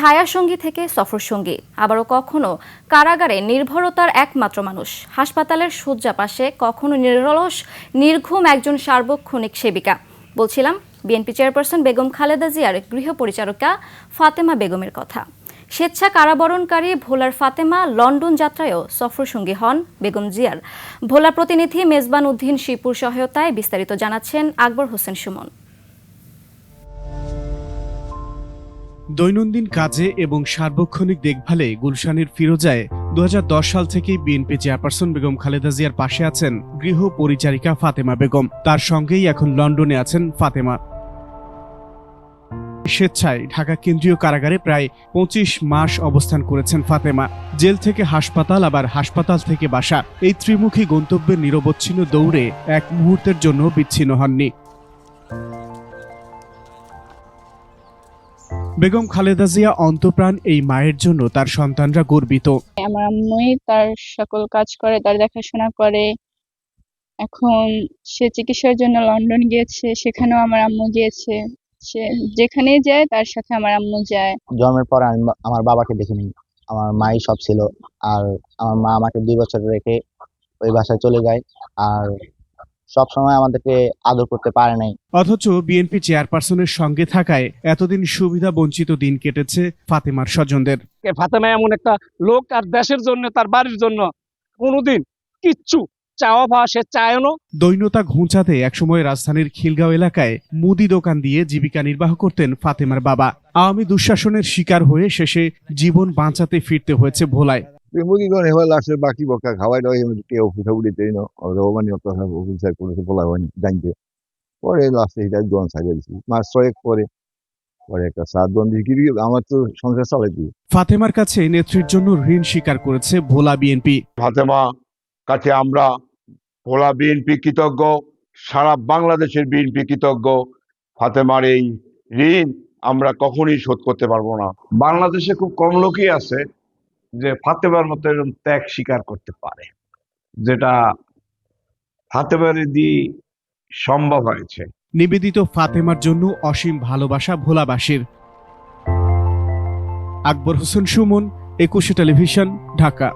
ছায়াসঙ্গী থেকে সফরসঙ্গী। আবারও কখনো কারাগারে নির্ভরতার একমাত্র মানুষ। হাসপাতালের শয্যা পাশে কখনো নিরলস, নির্ঘুম একজন সার্বক্ষণিক সেবিকা। বলছিলাম, বিএনপি চেয়ারপারসন বেগম খালেদা জিয়ার গৃহ পরিচারিকা ফাতেমা বেগমের কথা। স্বেচ্ছা কারাবরণকারী ভোলার ফাতেমা লন্ডন যাত্রায়ও সফরসঙ্গী হন বেগম জিয়ার। ভোলা প্রতিনিধি মেজবান উদ্দিন শিপুর সহায়তায় বিস্তারিত জানাচ্ছেন আকবর হোসেন সুমন। দৈনন্দিন কাজে এবং সার্বক্ষণিক দেখভালে গুলশানের ফিরোজায় দু হাজার দশ সাল থেকে বিএনপি চেয়ারপারসন বেগম খালেদা জিয়ার পাশে আছেন গৃহ পরিচারিকা ফাতেমা বেগম। তার সঙ্গেই এখন লন্ডনে আছেন ফাতেমা। স্বেচ্ছায় ঢাকা কেন্দ্রীয় কারাগারে প্রায় পঁচিশ মাস অবস্থান করেছেন ফাতেমা। জেল থেকে হাসপাতাল, আবার হাসপাতাল থেকে বাসা। এই ত্রিমুখী গন্তব্যের নিরবচ্ছিন্ন দৌড়ে এক মুহূর্তের জন্য বিচ্ছিন্ন হননি। বেগম খালেদা জিয়া অন্তপ্রাণ এই মায়ের জন্য তার সন্তানরা গর্বিত। আমার আম্মুই তার সকল কাজ করে তার দেখাশোনা করে। এখন সে চিকিৎসার জন্য লন্ডন গিয়েছে সেখানেও আমার আম্মু গিয়েছে। সে যেখানেই যায় তার সাথে আমার আম্মু যায়। জন্মের পর আমি আমার বাবাকে দেখিনি আমার মাই সব ছিল। আর আমার মা আমাকে দুই বছর রেখে ওই বাসায় চলে যায়। আর সব সময় আমাদেরকে আদর করতে পারে নাই। অথচ বিএনপি চেয়ারপারসনের সঙ্গে থাকায় এতদিন সুবিধা বঞ্চিত দিন কেটেছে ফাতেমার স্বজনদের। ফাতেমা এমন একটা লোক তার দেশের জন্য তার বাড়ির জন্য। কোনোদিন কিচ্ছু চাওয়া পাওয়া সে চায়ও দৈন্যতা ঘুঁচাতে একসময় রাজধানীর খিলগাঁও এলাকায় মুদি দোকান দিয়ে জীবিকা নির্বাহ করতেন ফাতেমার বাবা। আওয়ামী দুঃশাসনের শিকার হয়ে শেষে জীবন বাঁচাতে ফিরতে হয়েছে ভোলায়। এবার লাস্টের বাকি বকা খাওয়াই নয় কেউ পিঠা উড়ে দেয় না। রহমানি অফিসার করেছে বলা হয়নি জানতে। পরে লাস্টে ছাড়িয়ে দিচ্ছি মাস ছয়েক পরে পরে একটা সাত দোয়ান বিক্রি আমার তো সংসার চালাই দিই ফাতেমার কাছে নেত্রীর জন্য ঋণ স্বীকার করেছে ভোলা বিএনপি ফাতেমা কাছে আমরা ভোলা বিএনপি কৃতজ্ঞ সারা বাংলাদেশের বিএনপি কৃতজ্ঞ। ফাতেমার এই ঋণ আমরা কখনই শোধ করতে পারব না। বাংলাদেশে খুব কম লোকই আছে যে ফাতেবার মতো এরকম ত্যাগ স্বীকার করতে পারে, যেটা ফাতেবার দিয়ে সম্ভব হয়েছে। নিবেদিত ফাতেমার জন্য অসীম ভালোবাসা ভোলাবাসীর। আকবর হোসেন সুমন, একুশে টেলিভিশন, ঢাকা।